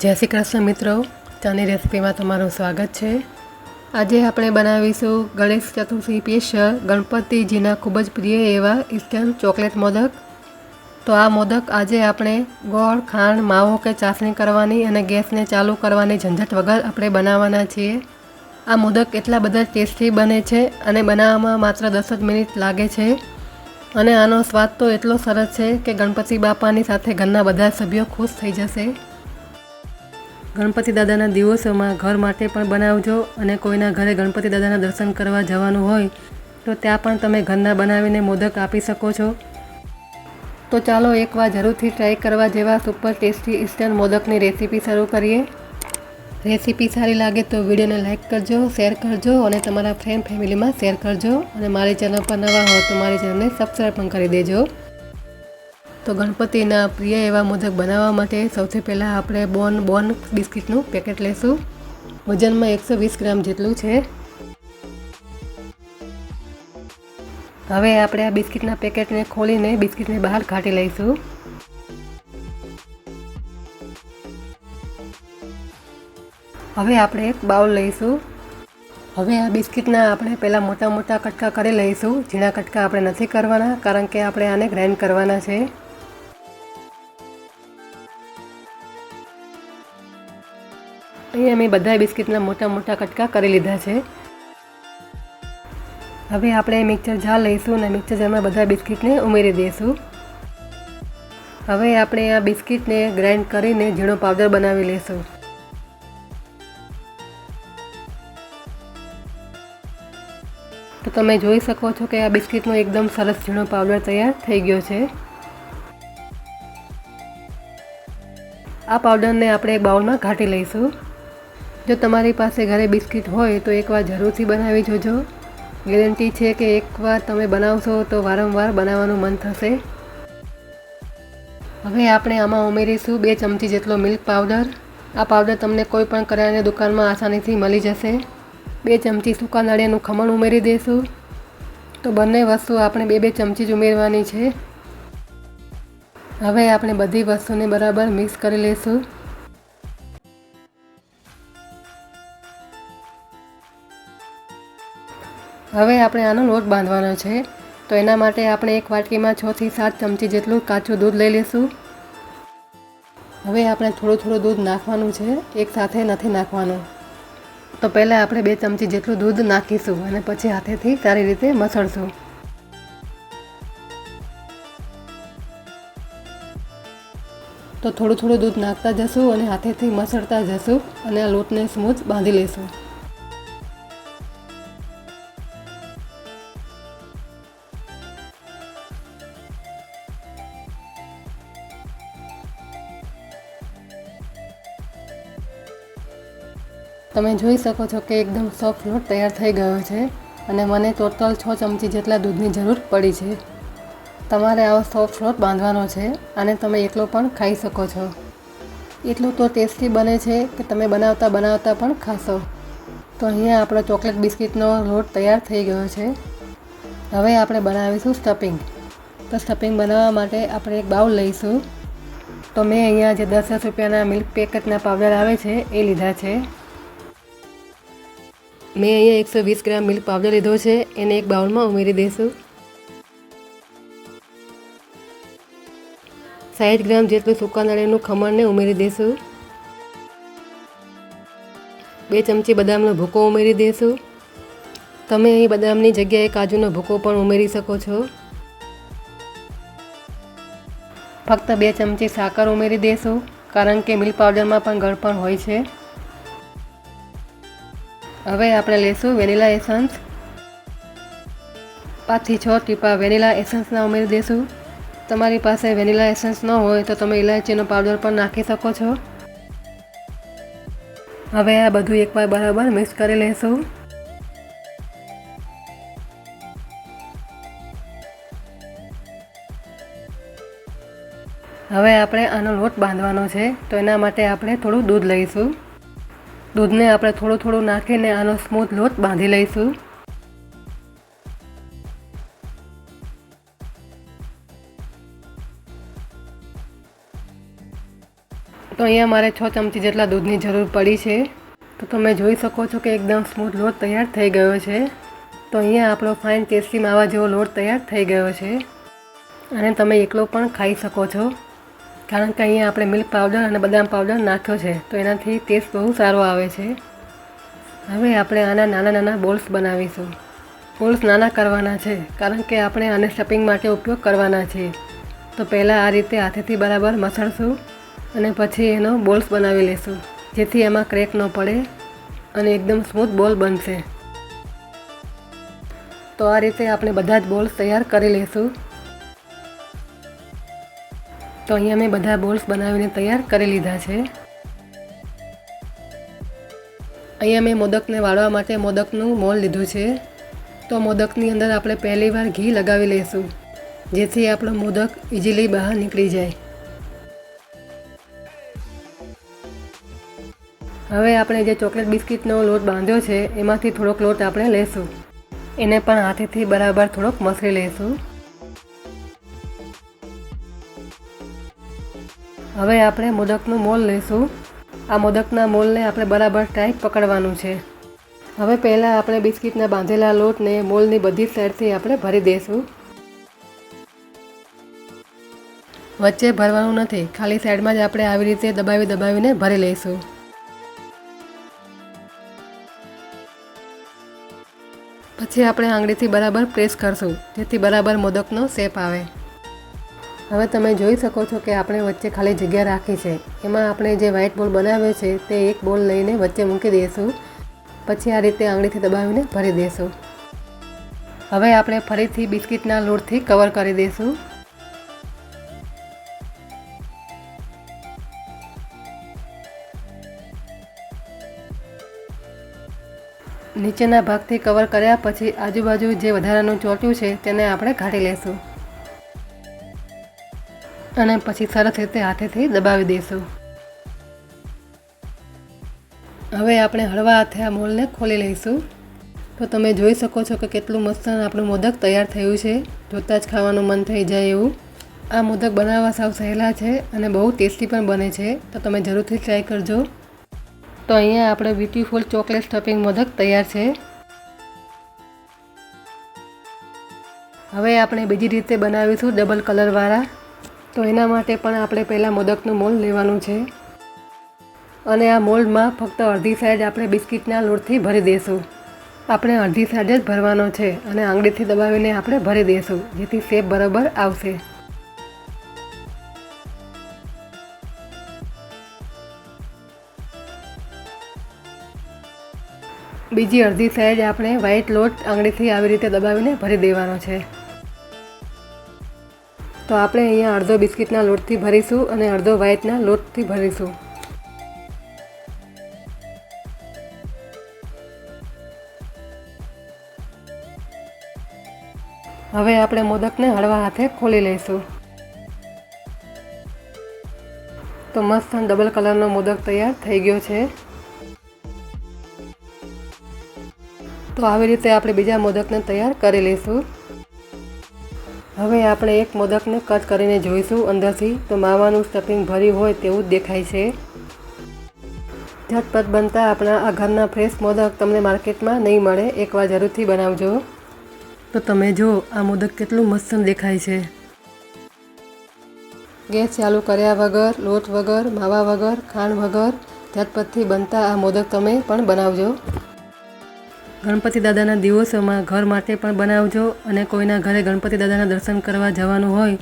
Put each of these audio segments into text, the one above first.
જય શ્રી કૃષ્ણ મિત્રો. ચાની રેસિપીમાં તમારું સ્વાગત છે. આજે આપણે બનાવીશું ગણેશ ચતુર્થી સ્પેશિયલ ગણપતિજીના ખૂબ જ પ્રિય એવા ઇસ્ટર્ન ચોકલેટ મોદક. તો આ મોદક આજે આપણે ગોળ, ખાંડ, માવો કે ચાસણી કરવાની અને ગેસને ચાલુ કરવાની ઝંઝટ વગર આપણે બનાવવાના છીએ. આ મોદક એટલા બધા ટેસ્ટી બને છે અને બનાવવામાં માત્ર દસ જ મિનિટ લાગે છે. અને આનો સ્વાદ તો એટલો સરસ છે કે ગણપતિ બાપાની સાથે ઘરના બધા સભ્યો ખુશ થઈ જશે. ગણપતિ દાદાના દિવસોમાં ઘર માટે પણ બનાવજો અને કોઈના ઘરે ગણપતિ દાદાના દર્શન કરવા જવાનું હોય તો ત્યાં પણ તમે ઘરના બનાવીને મોદક આપી શકો છો. તો ચાલો એકવાર જરૂરથી ટ્રાય કરવા જેવા સુપર ટેસ્ટી ઇસ્ટર્ન મોદકની રેસીપી શરૂ કરીએ. રેસીપી સારી લાગે તો વિડીયોને લાઇક કરજો શેર કરજો અને તમારા ફ્રેન્ડ ફેમિલીમાં શેર કરજો અને મારી ચેનલ પર નવા હો તો મારી ચેનલને સબસ્ક્રાઈબ પણ કરી દેજો. તો ગણપતિના પ્રિય એવા મોદક બનાવવા માટે સૌથી પહેલાં આપણે બોન બોન બિસ્કિટનું પેકેટ લેશું. વજનમાં એકસો વીસ ગ્રામ જેટલું છે. હવે આપણે આ બિસ્કિટના પેકેટને ખોલીને બિસ્કિટને બહાર કાઢી લઈશું. હવે આપણે એક બાઉલ લઈશું. હવે આ બિસ્કિટના આપણે પહેલાં મોટા મોટા કટકા કરી લઈશું, ઝીણા કટકા આપણે નથી કરવાના, કારણ કે આપણે આને ગ્રાઇન્ડ કરવાના છે. અહીંયા અમે બધા બિસ્કિટના મોટા મોટા કટકા કરી લીધા છે. હવે આપણે મિક્સર જાર લઈશું અને મિક્સર જારમાં બધા બિસ્કિટને ઉમેરી દઈશું. હવે આપણે આ બિસ્કિટને ગ્રાઇન્ડ કરીને ઝીણો પાવડર બનાવી લઈશું. તો તમે જોઈ શકો છો કે આ બિસ્કિટનો એકદમ સરસ ઝીણો પાવડર તૈયાર થઈ ગયો છે. આ પાવડરને આપણે બાઉલમાં ઘાટી લઈશું. જો તમારી પાસે ઘરે બિસ્કિટ હોય તો એકવાર જરૂરથી બનાવી જોજો. ગેરંટી છે કે એકવાર તમે બનાવશો તો વારંવાર બનાવવાનું મન થશે. હવે આપણે આમાં ઉમેરીશું બે ચમચી જેટલો મિલ્ક પાવડર. આ પાવડર તમને કોઈ પણ કરિયાણાની દુકાનમાં આસાનીથી મળી જશે. બે ચમચી સૂકા નાળિયાનું ખમણ ઉમેરી દઈશું તો બંને વસ્તુ આપણે બે બે ચમચી જ ઉમેરવાની છે. હવે આપણે બધી વસ્તુને બરાબર મિક્સ કરી લઈશું હવે આપણે આનો લોટ બાંધવાનો છે. તો એના માટે આપણે એક વાટકીમાં છથી સાત ચમચી જેટલું કાચું દૂધ લઈ લઈશું. હવે આપણે થોડું થોડું દૂધ નાખવાનું છે. એક સાથે નથી નાખવાનું. તો પહેલાં આપણે બે ચમચી જેટલું દૂધ નાખીશું અને પછી હાથેથી સારી રીતે મસળશું. તો થોડું થોડું દૂધ નાખતા જશું અને હાથેથી મસળતા જશું અને આ લોટને સ્મૂથ બાંધી લઈશું. તમે જોઈ શકો છો કે એકદમ સોફ્ટ લોટ તૈયાર થઈ ગયો છે અને મને ટોટલ છ ચમચી જેટલા દૂધની જરૂર પડી છે. તમારે આવો સોફ્ટ લોટ બાંધવાનો છે અને તમે એકલો પણ ખાઈ શકો છો. એટલું તો ટેસ્ટી બને છે કે તમે બનાવતા બનાવતા પણ ખાશો. તો અહીંયા આપણો ચોકલેટ બિસ્કિટનો લોટ તૈયાર થઈ ગયો છે. હવે આપણે બનાવીશું સ્ટફિંગ તો સ્ટફિંગ બનાવવા માટે આપણે એક બાઉલ લઈશું. તો મેં અહીંયા જે દસ દસ રૂપિયાના મિલ્ક પેકેટના પાવડર આવે છે એ લીધા છે. મેં અહીંયા એકસો વીસ ગ્રામ મિલ્ક પાવડર લીધો છે, એને એક બાઉલમાં ઉમેરી દઈશું. સાઠ ગ્રામ જેટલું સૂકા નાળિયેરનું ખમણને ઉમેરી દઈશું. બે ચમચી બદામનો ભૂકો ઉમેરી દઈશું. તમે અહીં બદામની જગ્યાએ કાજુનો ભૂકો પણ ઉમેરી શકો છો. ફક્ત બે ચમચી સાકર ઉમેરી દઈશું, કારણ કે મિલ્ક પાવડરમાં પણ ગળપણ હોય છે. હવે આપણે લઈશું વેનીલા એસન્સ. પાંચથી છ ટીપા વેનીલા એસન્સના ઉમેરી દઈશું તમારી પાસે વેનીલા એસન્સ ન હોય તો તમે ઇલાયચીનો પાવડર પણ નાખી શકો છો. હવે આ બધું એકવાર બરાબર મિક્સ કરી લઈશું હવે આપણે આનો લોટ બાંધવાનો છે, તો એના માટે આપણે થોડું દૂધ લઈશું. દૂધને આપણે થોડું થોડું નાખીને આનો સ્મૂથ લોટ બાંધી લઈશું. તો અહીંયા મારે છ ચમચી જેટલા દૂધની જરૂર પડી છે. તો તમે જોઈ શકો છો કે એકદમ સ્મૂથ લોટ તૈયાર થઈ ગયો છે. તો અહીંયા આપણો ફાઇન ટેસ્ટી માવા જેવો લોટ તૈયાર થઈ ગયો છે. અને તમે એકલો પણ ખાઈ શકો છો. કારણ કે અહીંયા આપણે મિલ્ક પાવડર અને બદામ પાવડર નાખ્યો છે, તો એનાથી ટેસ્ટ બહુ સારો આવે છે. હવે આપણે આના નાના નાના બોલ્સ બનાવીશું. બોલ્સ નાના કરવાના છે, કારણ કે આપણે આને સ્ટફિંગ માટે ઉપયોગ કરવાના છે. તો પહેલાં આ રીતે હાથેથી બરાબર મસળશું અને પછી એનો બોલ્સ બનાવી લેશું, જેથી એમાં ક્રેક ન પડે અને એકદમ સ્મૂથ બોલ બનશે. તો આ રીતે આપણે બધા જ બોલ્સ તૈયાર કરી લઈશું તો અહીંયા મેં બધા બોલ્સ બનાવીને તૈયાર કરી લીધા છે. અહીંયા મેં મોદકને વાળવા માટે મોદકનું મોલ લીધું છે. તો મોદકની અંદર આપણે પહેલીવાર ઘી લગાવી લઈશું, જેથી આપણો મોદક ઇઝીલી બહાર નીકળી જાય. હવે આપણે જે ચોકલેટ બિસ્કિટનો લોટ બાંધ્યો છે, એમાંથી થોડોક લોટ આપણે લેશું એને પણ હાથેથી બરાબર થોડોક મસળી લઈશું. હવે આપણે મોદકનું મોલ લઈશું. આ મોદકના મોલને આપણે બરાબર ટાઈટ પકડવાનું છે. હવે પહેલાં આપણે બિસ્કિટના બાંધેલા લોટને મોલની બધી સાઈડથી આપણે ભરી દઈશું. વચ્ચે ભરવાનું નથી, ખાલી સાઈડમાં જ આપણે આવી રીતે દબાવી દબાવીને ભરી લઈશું. પછી આપણે આંગળીથી બરાબર પ્રેસ કરશું, જેથી બરાબર મોદકનો શેપ આવે. હવે તમે જોઈ શકો છો કે આપણે વચ્ચે ખાલી જગ્યા રાખી છે. એમાં આપણે જે વ્હાઇટ બોલ બનાવ્યો છે, તે એક બોલ લઈને વચ્ચે મૂકી દઈશું. પછી આ રીતે આંગળીથી દબાવીને ભરી દઈશું. હવે આપણે ફરીથી બિસ્કિટના લોટથી કવર કરી દઈશું. નીચેના ભાગથી કવર કર્યા પછી આજુબાજુ જે વધારાનું ચોટ્યું છે, તેને આપણે કાઢી લેશું અને પછી સરસ રીતે હાથેથી દબાવી દઈશું. હવે આપણે હળવા હાથે આ મોલને ખોલી લઈશું. તો તમે જોઈ શકો છો કે કેટલું મસ્ત આપણું મોદક તૈયાર થયું છે. જોતાં જ ખાવાનું મન થઈ જાય એવું. આ મોદક બનાવવા સાવ સહેલા છે અને બહુ ટેસ્ટી પણ બને છે. તો તમે જરૂરથી ટ્રાય કરજો. તો અહીંયા આપણે બ્યુટીફુલ ચોકલેટ સ્ટફિંગ મોદક તૈયાર છે. હવે આપણે બીજી રીતે બનાવીશું ડબલ કલરવાળા. તો એના માટે પણ આપણે પહેલાં મોદકનું મોલ્ડ લેવાનું છે. અને આ મોલ્ડમાં ફક્ત અડધી સાઈડ આપણે બિસ્કિટના લોટથી ભરી દઈશું આપણે અડધી સાઈડ જ ભરવાનો છે અને આંગળીથી દબાવીને આપણે ભરી દઈશું જેથી શેપ બરાબર આવશે. બીજી અડધી સાઈડ આપણે વ્હાઈટ લોટ આંગળીથી આવી રીતે દબાવીને ભરી દેવાનો છે. તો આપણે અહીંયા અડધો બિસ્કિટના લોટથી ભરીશું અને અડધો વ્હાઈટના લોટથી ભરીશું. હવે આપણે મોદકને હળવા હાથે ખોલી લઈશું. તો મસ્ત ડબલ કલરનો મોદક તૈયાર થઈ ગયો છે. તો આવી રીતે આપણે બીજા મોદકને તૈયાર કરી લઈશું. હવે આપણે એક મોદકને કટ કરીને જોઈશું અંદરથી. તો માવાનું સ્ટફિંગ ભર્યું હોય તેવું જ દેખાય છે. ઝટપટ બનતા આપણા આ ઘરના ફ્રેશ મોદક તમને માર્કેટમાં નહીં મળે. એકવાર જરૂરથી બનાવજો. તો તમે જો, આ મોદક કેટલું મસ્ત દેખાય છે. ગેસ ચાલુ કર્યા વગર, લોટ વગર, માવા વગર, ખાંડ વગર, ઝટપટથી બનતા આ મોદક તમે પણ બનાવજો. ગણપતિ દાદાના દિવસોમાં ઘર માટે પણ બનાવજો અને કોઈના ઘરે ગણપતિ દાદાના દર્શન કરવા જવાનું હોય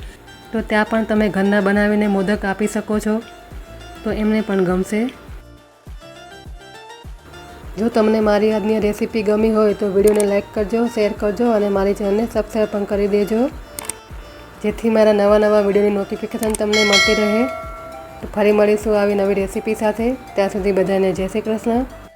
તો ત્યાં પણ તમે ઘરના બનાવીને મોદક આપી શકો છો. તો એમને પણ ગમશે. જો તમને મારી આજની રેસીપી ગમી હોય તો વિડીયોને લાઇક કરજો, શેર કરજો અને મારી ચેનલને સબસ્ક્રાઈબ પણ કરી દેજો. જેથી મારા નવા નવા વિડીયોની નોટિફિકેશન તમને મળતી રહે. તો ફરી મળીશું આવી નવી રેસીપી સાથે. ત્યાં સુધી બધાને જય શ્રી કૃષ્ણ.